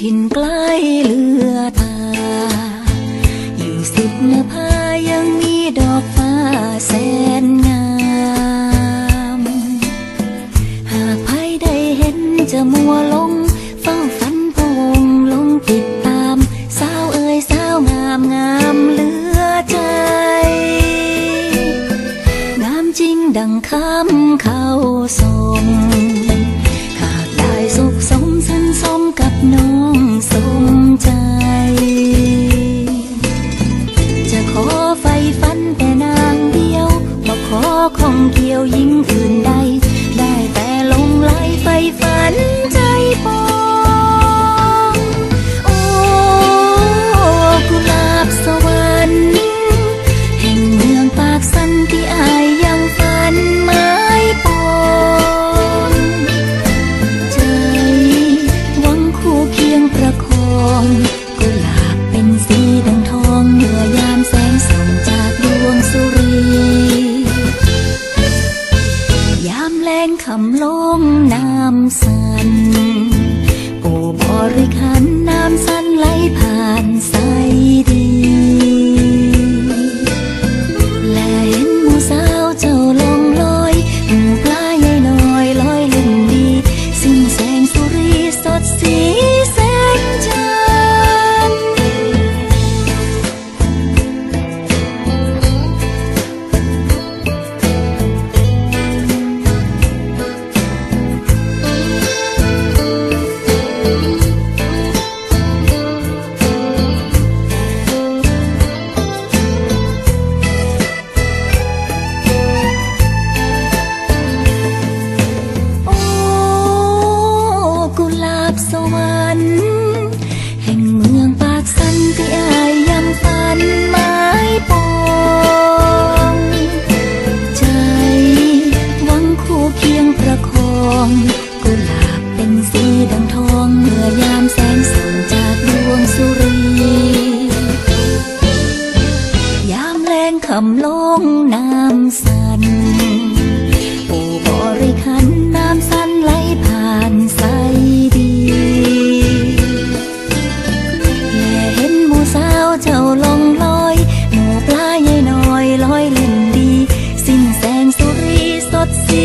ถิ่นใกล้เลือตา อยู่สุดละพา said ำลงน้ำสันโอ้บริขันน้ำสันไหลผ่านใสดีแลเห็นหมูสาวเจ้าลองลอยหมูปลาใหญ่น้อยลอยเล่นดี สิ้นแสงสุรีสดสี